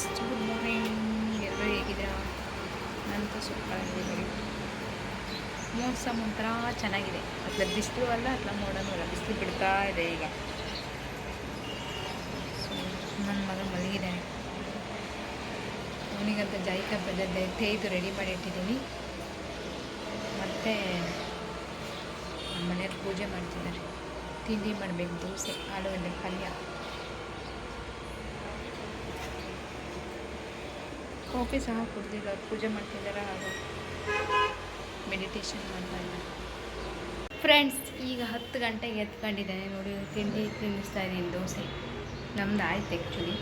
Friends good morning ಎಲ್ಲರೂ ಹೇಗಿದ್ದೀರಾ? ನಂತ ಸೂಪರ್ ಆಗಿದೆ ನೋಡಿ ಮೋಸ ಒಂಥರ ಚೆನ್ನಾಗಿದೆ. ಅಟ್ಲ ಬಿಸಿಲು ಅಲ್ಲ ಅಟ್ಲ ಮೋಡನೂ ಅಲ್ಲ. ಬಿಸಿಲು ಬಿಡ್ತಾ ಇದೆ ಈಗ. ಸೊ ನನ್ನ ಮಗ ಮಲಗಿದ್ದಾನೆ ಅವನಿಗಂತ ಜಾಯಿಕ ಬದಲೆ ತೇಯ್ದು ರೆಡಿ ಮಾಡಿ ಇಟ್ಟಿದ್ದೀನಿ. ಮತ್ತು ನಮ್ಮ ಮನೆಯವ್ರು ಪೂಜೆ ಮಾಡ್ತಿದ್ದಾರೆ. ತಿಂಡಿ ಮಾಡಬೇಕು, ದೋಸೆ, ಆಲೂಗಡ್ಡೆ, ಪಲ್ಯ. ಕಾಫಿ ಸಹ ಕುಡ್ದಿಲ್ಲ, ಪೂಜೆ ಮಾಡ್ತಿದ್ದಾರೆ ಹಾಗೂ ಮೆಡಿಟೇಷನ್ ಮಾಡ್ತಾ ಇದ್ದಾರೆ. ಫ್ರೆಂಡ್ಸ್ ಈಗ ಹತ್ತು ಗಂಟೆಗೆ ಎತ್ಕೊಂಡಿದ್ದೇನೆ. ನೋಡಿ, ತಿಂಡಿ ತಿನ್ನಿಸ್ತಾ ಇದ್ದೀನಿ, ದೋಸೆ. ನಮ್ದು ಆಯ್ತು ಆ್ಯಕ್ಚುಲಿ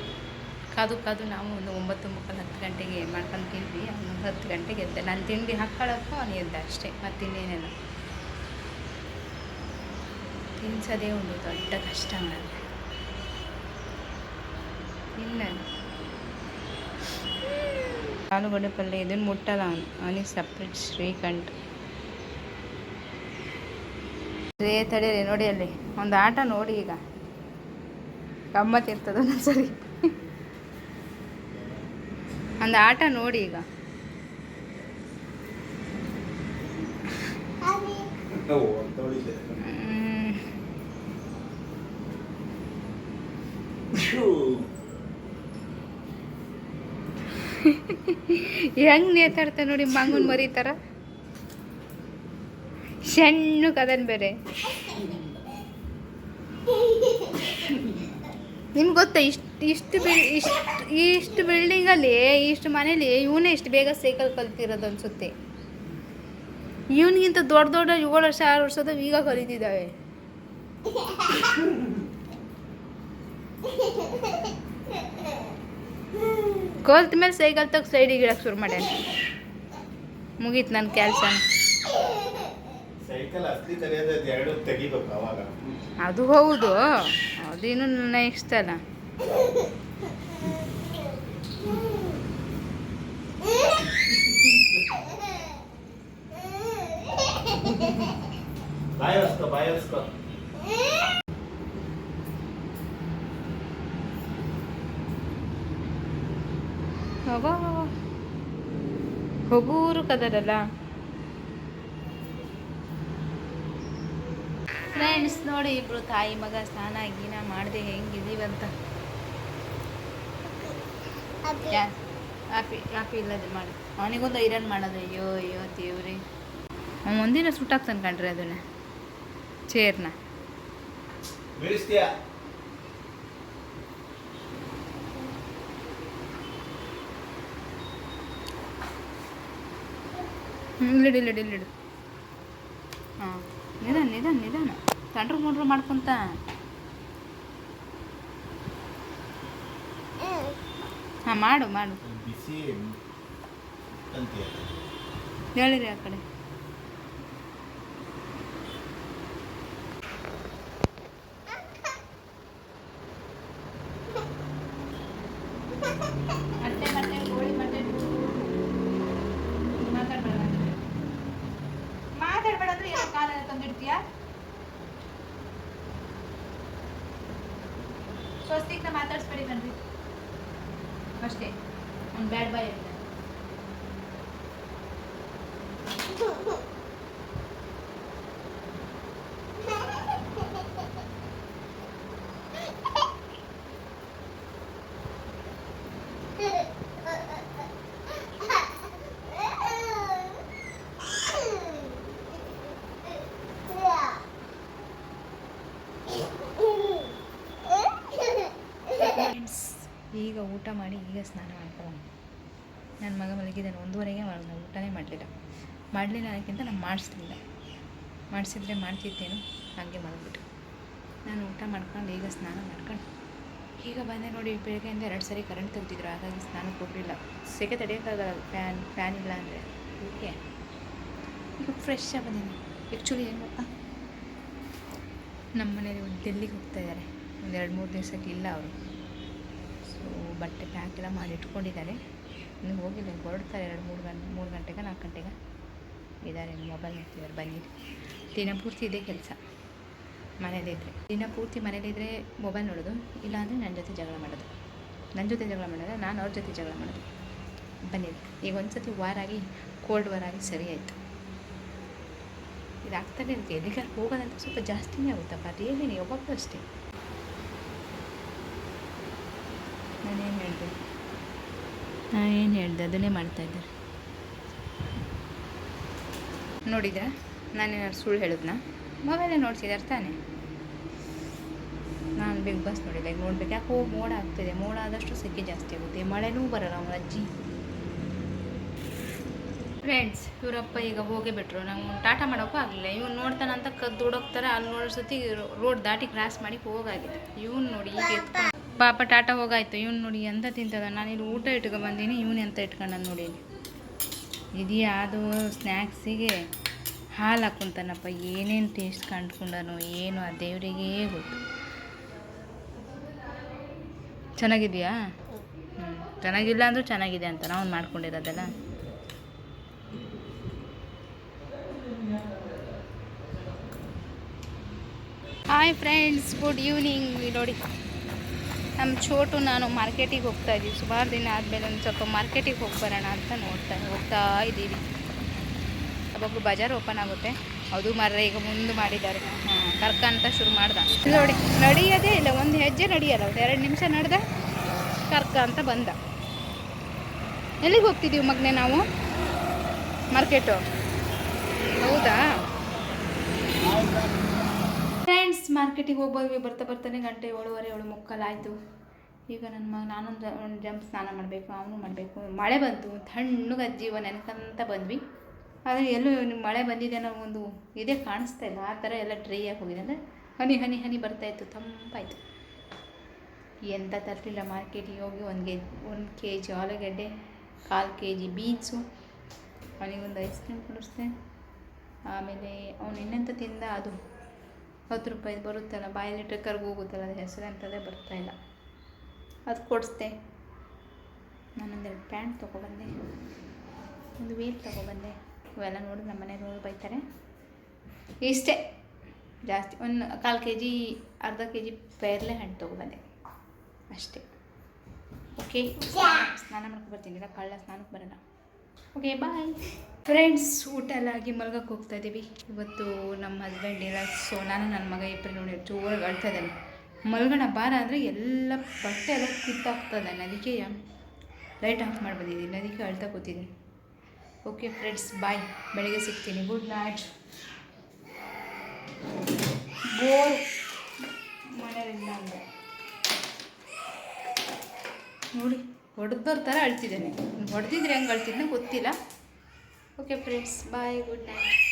ಕಾದು ಕಾದು ನಾವು ಒಂದು ಒಂಬತ್ತು ಮುಕ್ಕಾಲು ಹತ್ತು ಗಂಟೆಗೆ ಮಾಡ್ಕೊಂಡು ತಿಂದ್ವಿ. ಅವನು ಹತ್ತು ಗಂಟೆಗೆ ಎದ್ದೆ. ನಾನು ತಿಂಡಿ ಹಾಕ್ಕೊಳ್ಳೋಕ್ಕೂ ಅವನು ಎದ್ದ ಅಷ್ಟೇ, ಮತ್ತಿನ್ನೇನಿಲ್ಲ. ತಿನ್ಸೋದೇ ಒಂದು ದೊಡ್ಡ ಕಷ್ಟ ನನಗೆ ಇಲ್ಲ ಆಲೂಗಡ್ಡೆ ಪಲ್ಯ ಇದನ್ನು ಮುಟ್ಟಲ್ಲ ಅವನು. ಅವನಿಗೆ ಸಪ್ರೇಟ್ ಶ್ರೀಕಂಠ. ರೇ ತಡೀರಿ ನೋಡಿ ಅಲ್ಲಿ. ಒಂದು ಆಟ ನೋಡಿ ಈಗ. ಗಮ್ಮತ್ತಿರ್ತದ ಸರಿ ಒಂದು ಆಟ ನೋಡಿ ಈಗ. ಹ್ಮ್. ಹೆಂಗ್ ನೇತಾಡ್ತ ನೋಡಿ ಮಂಗನ್ ಮರಿ ಥರ ಸಣ್ಣ ಕದನ್ ಬೇರೆ. ನಿಮ್ಗೆ ಗೊತ್ತಾ, ಇಷ್ಟು ಇಷ್ಟು ಬಿಲ್ ಇಷ್ಟು ಇಷ್ಟು ಬಿಲ್ಡಿಂಗಲ್ಲಿ, ಇಷ್ಟು ಮನೇಲಿ ಇವನೇ ಇಷ್ಟು ಬೇಗ ಸೈಕಲ್ ಕಲ್ತಿರೋದು ಅನ್ಸುತ್ತೆ. ಇವನಿಗಿಂತ ದೊಡ್ಡ ದೊಡ್ಡ ಏಳು ವರ್ಷ, ಆರು ವರ್ಷದ ಈಗ ಕಲಿತಿದ್ದಾವೆ. ಕಲ್ತ ಮೇಲೆ ಸೈಕಲ್ ತಗ ಸೈಡಿಗೆ ಇಡಕ್ಕೆ ಶುರು ಮಾಡ್ಯಾನ. ಮುಗೀತು ನನ್ನ ಕೆಲಸ. ಅದು ಹೌದು. ಅದೇನು ನೆಕ್ಸ್ಟ್ ಅಲ್ಲ. ಬಾಯ್ ಬಾಯ್ ಹೊಸ್ಕೊ ಹೊಗೂರು ಕದರಲ್ಲ ಫ್ರೆಂಡ್ಸ್ ನೋಡಿ ಇಬ್ರು ತಾಯಿ ಮಗ ಸ್ನಾನ ಗೀನ ಮಾಡಿದೆ ಹೆಂಗಿದೀವಂತ ಕಾಫಿ ಕಾಫಿ ಇಲ್ಲದೆ ಮಾಡಿ. ಅವನಿಗೊಂದು ಐರನ್ ಮಾಡೋದು ಅಯ್ಯೋ ಅಯ್ಯೋ ದೇವ್ರಿ. ಅವ್ನು ಒಂದಿನ ಸುಟ್ಟಾಕ್ತಾನೆ ಕಣ್ರಿ ಅದನ್ನ. ಚೇರ್ನ ಇಲ್ಲಿಡು ಇಲ್ಲಿಡು ಇಲ್ಲಿಡು. ಹಾಂ. ನಿಧಾನ ನಿಧಾನ ನಿಧಾನ. ತಂಡ್ರು ಮುಂಡ್ರು ಮಾಡ್ಕೊಂತ. ಹಾಂ ಮಾಡು ಮಾಡು. ಹೇಳಿರಿ ಆ ಕಡೆ ಮತ್ತೆ ಮತ್ತೆ ಕೋಳಿ ಮತ್ತೆ ಮಾತಾಡ್ಬೇಡ ಮಾತಾಡ್ಬೇಡ ಕಾಲ ತಂದಿಡ್ತೀಯಾ? ಸ್ವಸ್ತಿಕ್ನ ಮಾತಾಡ್ಸ್ಬೇಡಿ ಕಣ್ರಿ. ಅಷ್ಟೇ ಒಂದು ಬ್ಯಾಡ್ ಬಾಯ್ ಇರುತ್ತೆ ಫ್ರೆಂಡ್ಸ್ ಈಗ ಊಟ ಮಾಡಿ ಈಗ ಸ್ನಾನ ಮಾಡ್ಕೊಂಡು ನನ್ನ ಮಗ ಮಲಗಿದ್ದಾನೆ, ಒಂದೂವರೆಗೆ ಮಾಡಿದ ಊಟನೇ ಮಾಡಲಿಲ್ಲ. ಮಾಡಲಿಲ್ಲ ಅದಕ್ಕಿಂತ ನಾನು ಮಾಡಿಸ್ಲಿಲ್ಲ. ಮಾಡಿಸಿದ್ರೆ ಮಾಡ್ತಿದ್ದೇನು ಹಾಗೆ ಮಲಗಿಬಿಟ್ಟು ನಾನು ಊಟ ಮಾಡ್ಕೊಂಡು ಈಗ ಸ್ನಾನ ಮಾಡ್ಕೊಂಡು, ಈಗ ಬಂದೆ ನೋಡಿ ಬೆಳಗ್ಗೆಯಿಂದ ಎರಡು ಸರಿ ಕರೆಂಟ್ ತೆಗ್ದಿದ್ರು, ಹಾಗಾಗಿ ಸ್ನಾನ ಕೊಡಲಿಲ್ಲ. ಸೆಕೆ ತಡೆಯೋಕ್ಕಾಗಲ್ಲ, ಫ್ಯಾನ್ ಫ್ಯಾನ್ ಇಲ್ಲ ಅಂದರೆ. ಓಕೆ. ಈಗ ಫ್ರೆಶ್ ಆಗಿ ಬಂದಿದ್ದೀನಿ. ಆ್ಯಕ್ಚುಲಿ ಏನು ಗೊತ್ತಾ? ನಮ್ಮ ಮನೇಲಿ ಒಂದು ಡೆಲ್ಲಿಗೆ ಹೋಗ್ತಾ ಇದ್ದಾರೆ. ಒಂದು ಎರಡು ಮೂರು ದಿವಸಕ್ಕೆ ಇಲ್ಲ ಅವರು. ಸೊ, ಬಟ್ಟೆ ಪ್ಯಾಕ್ ಎಲ್ಲ ಮಾಡಿ ಇಟ್ಕೊಂಡಿದ್ದಾರೆ. ಇನ್ನು ಹೋಗಿಲ್ಲ, ಹೊರಡ್ತಾರೆ ಎರಡು ಮೂರು ಗಂಟೆ ಮೂರು ಗಂಟೆಗೆ, ನಾಲ್ಕು ಗಂಟೆಗೆ. ಇದ್ದಾರೆ ಮೊಬೈಲ್ ನೋಡ್ತಿದ್ದಾರೆ, ಬನ್ನಿ. ದಿನ ಪೂರ್ತಿ ಇದೇ ಕೆಲಸ. ಮನೇಲಿದ್ದರೆ ದಿನ ಪೂರ್ತಿ ಮನೇಲಿದ್ದರೆ ಮೊಬೈಲ್ ನೋಡೋದು, ಇಲ್ಲಾಂದರೆ ನನ್ನ ಜೊತೆ ಜಗಳ ಮಾಡೋದು. ನನ್ನ ಜೊತೆ ಜಗಳ ಮಾಡೋದು ನಾನು ಅವ್ರ ಜೊತೆ ಜಗಳ ಮಾಡೋದು. ಬನ್ನಿ, ಈಗ ಒಂದು ಸತಿ ವಾರ ಆಗಿ ಕೋಲ್ಡ್ ವಾರ ಆಗಿ ಸರಿ ಆಯಿತು. ಇದಾಗ್ತಾನೆ ಇರುತ್ತೆ. ಎಲ್ಲಿಗಾರು ಹೋಗೋದಂತ ಸ್ವಲ್ಪ ಜಾಸ್ತಿನೇ ಆಗುತ್ತಪ್ಪ. ಅದೇನೇನು, ಯಾವಾಗಲೂ ಅಷ್ಟೇ. ನಾನೇನು ಹೇಳಿದೆ? ನಾನು ಏನು ಹೇಳಿದೆ? ಅದನ್ನೇ ಮಾಡ್ತಾ ಇದ್ದಾರೆ ನೋಡಿದ್ರಾ? ನಾನೇನಾದ್ರು ಸುಳ್ಳು ಹೇಳಿದ್ನಾ? ಮೊಬೈಲೇ ನೋಡ್ತಿದ್ದಾರೆ ತಾನೆ ನಾನು ಬಿಗ್ ಬಾಸ್ ನೋಡಿಲ್ಲ ಈಗ ನೋಡ್ಬೇಕು. ಹೋಗಿ ಮೋಡ ಆಗ್ತಿದೆ. ಮೋಡ ಆದಷ್ಟು ಸೆಕೆ ಜಾಸ್ತಿ ಆಗುತ್ತೆ. ಮಳೆನೂ ಬರಲ್ಲ ಅವನ ಅಜ್ಜಿ. ಫ್ರೆಂಡ್ಸ್ ಇವರಪ್ಪ ಈಗ ಹೋಗೇ ಬಿಟ್ರು. ನಂಗೆ ಟಾಟಾ ಮಾಡೋಕ್ಕೂ ಆಗಲಿಲ್ಲ. ಇವ್ನು ನೋಡ್ತಾನಂತ ಕದ್ದು ದುಡೋಗ್ತಾರೆ ಅಲ್ಲಿ ನೋಡೋ ಸತಿ ರೋಡ್ ದಾಟಿ ಕ್ರಾಸ್ ಮಾಡಿ ಹೋಗಾಗಿದೆ. ಇವ್ನು ನೋಡಿ ಈಗ ಎತ್ಕೊಂಡು ಪಾಪ ಟಾಟಾ ಹೋಗಾಯ್ತು, ಇವ್ನು ನೋಡಿ ಎಂತ ತಿಂತದ? ನಾನು ಇಲ್ಲಿ ಊಟ ಇಟ್ಕೊ ಬಂದೀನಿ, ಇವನು ಎಂತ ಇಟ್ಕೊಂಡ ನೋಡಿ ಇದೆಯಾ ಅದು ಸ್ನ್ಯಾಕ್ಸಿಗೆ ಹಾಲು ಹಾಕ್ಕೊಂತಾನಪ್ಪ ಏನೇನು ಟೇಸ್ಟ್ ಕಂಡ್ಕೊಂಡನು ಏನು ಆ ದೇವರಿಗೆ ಗೊತ್ತು. ಚೆನ್ನಾಗಿದೆಯಾ? ಹ್ಞೂ ಚೆನ್ನಾಗಿಲ್ಲ ಅಂದರೂ ಚೆನ್ನಾಗಿದೆ ಅಂತ ನಾವು ಮಾಡ್ಕೊಂಡಿರೋದಲ್ಲ. ಹಾಯ್ ಫ್ರೆಂಡ್ಸ್ ಗುಡ್ ಈವ್ನಿಂಗ್ ನೋಡಿ ನಮ್ಮ ಛೋಟು ನಾನು ಮಾರ್ಕೆಟಿಗೆ ಹೋಗ್ತಾ ಇದ್ದೀವಿ. ಸುಮಾರು ದಿನ ಆದಮೇಲೆ ಒಂದು ಸ್ವಲ್ಪ ಮಾರ್ಕೆಟಿಗೆ ಹೋಗಿ ಬರೋಣ ಅಂತ ನೋಡ್ತಾ ಹೋಗ್ತಾ ಇದ್ದೀವಿ. ಅವಾಗ ಬಜಾರ್ ಓಪನ್ ಆಗುತ್ತೆ. ಅದು ಮರ ಈಗ ಮುಂದೆ ಮಾಡಿದ್ದಾರೆ. ಕರ್ಕ ಅಂತ ಶುರು ಮಾಡ್ದ. ನೋಡಿ, ನಡೆಯೋದೇ ಇಲ್ಲ. ಒಂದು ಹೆಜ್ಜೆ ನಡೆಯಲ್ಲ. ಒಂದು ಎರಡು ನಿಮಿಷ ನಡೆದ ಕರ್ಕ ಅಂತ ಬಂದ. ಎಲ್ಲಿಗೆ ಹೋಗ್ತಿದ್ದೀವಿ ಮಗ್ನೆ ನಾವು? ಮಾರ್ಕೆಟು. ಹೌದಾ? ಫ್ರೆಂಡ್ಸ್ ಮಾರ್ಕೆಟಿಗೆ ಹೋಗ್ಬೋದ್ವಿ ಬರ್ತಾ ಬರ್ತಾನೆ ಗಂಟೆ ಏಳುವರೆ, ಏಳು ಮುಕ್ಕಾಲಾಯಿತು ಈಗ ನನ್ನ ಮಗ, ನಾನೊಂದು ಒಂದು ಜಂಪ್ ಸ್ನಾನ ಮಾಡಬೇಕು, ಅವನು ಮಾಡಬೇಕು. ಮಳೆ ಬಂತು, ತಣ್ಣಗೆ ಜೀವ ನೆನ್ಕಂತ ಬಂದ್ವಿ. ಆದರೆ ಎಲ್ಲೂ ಮಳೆ ಬಂದಿದೆ ಅನ್ನೋ ಒಂದು ಇದೇ ಕಾಣಿಸ್ತಾ ಇಲ್ಲ. ಆ ಥರ ಎಲ್ಲ ಡ್ರೈ ಆಗಿ ಹೋಗಿದೆ. ಅಂದರೆ ಹನಿ ಹನಿ ಹನಿ ಬರ್ತಾಯಿತ್ತು ತಂಪಾಯಿತು. ಎಂಥ ತರಲಿಲ್ಲ ಮಾರ್ಕೆಟಿಗೆ ಹೋಗಿ, ಒಂದು ಗೆ, ಒಂದು ಕೆ ಜಿ ಆಲೂಗಡ್ಡೆ, ಕಾಲು ಕೆ ಜಿ ಬೀನ್ಸು, ಅವನಿಗೊಂದು ಐಸ್ ಕ್ರೀಮ್ ಕುಡಿಸ್ದೆ. ಆಮೇಲೆ ಅವನು ಇನ್ನೆಂತ ತಿಂದ ಅದು? ಹತ್ತು ರೂಪಾಯಿ ಬರುತ್ತಲ್ಲ ಬಾಯಲ್ಲಿ ಕರ್ಗೆ ಹೋಗುತ್ತಲ್ಲ ಅದು ಹೆಸರು ಅಂತದೇ ಬರ್ತಾಯಿಲ್ಲ ಅದು ಕೊಡಿಸ್ದೆ. ನಾನೊಂದೆರಡು ಪ್ಯಾಂಟ್ ತೊಗೊಬಂದೆ. ಒಂದು ವೀಲ್ ತೊಗೊಬಂದೆ. ಇವೆಲ್ಲ ನೋಡಿ ನಮ್ಮ ಮನೆಯವ್ರು ಬೈತಾರೆ. ಇಷ್ಟೇ. ಜಾಸ್ತಿ ಒಂದು ಕಾಲು ಕೆ ಜಿ, ಅರ್ಧ ಕೆ ಜಿ ಪೇರ್ಲೆ ಹಣ್ಣು ತೊಗೊಬಂದೆ. ಅಷ್ಟೇ. ಓಕೆ? ಸ್ನಾನ ಮಾಡ್ಕೊಂಡು ಬರ್ತೀನಿ. ಇಲ್ಲ, ಕಳ್ಳ ಸ್ನಾನಕ್ಕೆ ಬರೋಣ ಓಕೆ, ಬಾಯ್. ಫ್ರೆಂಡ್ಸ್ ಊಟ ಎಲ್ಲ ಆಗಿ ಮಲ್ಗಕ್ಕೆ ಹೋಗ್ತಾ ಇದ್ದೀವಿ ಇವತ್ತು ನಮ್ಮ ಹಸ್ಬೆಂಡ್ ಇರೋ ಸೊ ನಾನು ನನ್ನ ಮಗ ಇಬ್ಬರು ನೋಡಿ ಜೋರಾಗಿ ಅಳ್ತಾ ಇದ್ದಾನೆ. ಮಲ್ಗೋಣ ಬಾರ ಅಂದರೆ ಎಲ್ಲ ಬಟ್ಟೆ ಎಲ್ಲ ಕಿತ್ತಾಗ್ತದೆ ಅದಕ್ಕೆ ಲೈಟ್ ಆಫ್ ಮಾಡಿ ಬಂದಿದ್ದೀನಿ. ಅದಕ್ಕೆ ಅಳ್ತಾ ಕೂತಿದ್ದೀನಿ. ಓಕೆ ಫ್ರೆಂಡ್ಸ್ ಬಾಯ್ ಬೆಳಗ್ಗೆ ಸಿಗ್ತೀನಿ. ಗುಡ್ ನೈಟ್ ಬೋರ್ ಮನೆಯಲ್ಲಿಲ್ಲ ಅಂದರೆ ನೋಡಿ ಹೊಡೆದೋರ್ ಥರ ಅಳ್ತಿದ್ದಾನೆ. ಹೊಡೆದಿದ್ರೆ ಹೆಂಗೆ ಅಳ್ತಿದ್ನ ಗೊತ್ತಿಲ್ಲ. Okay friends bye good night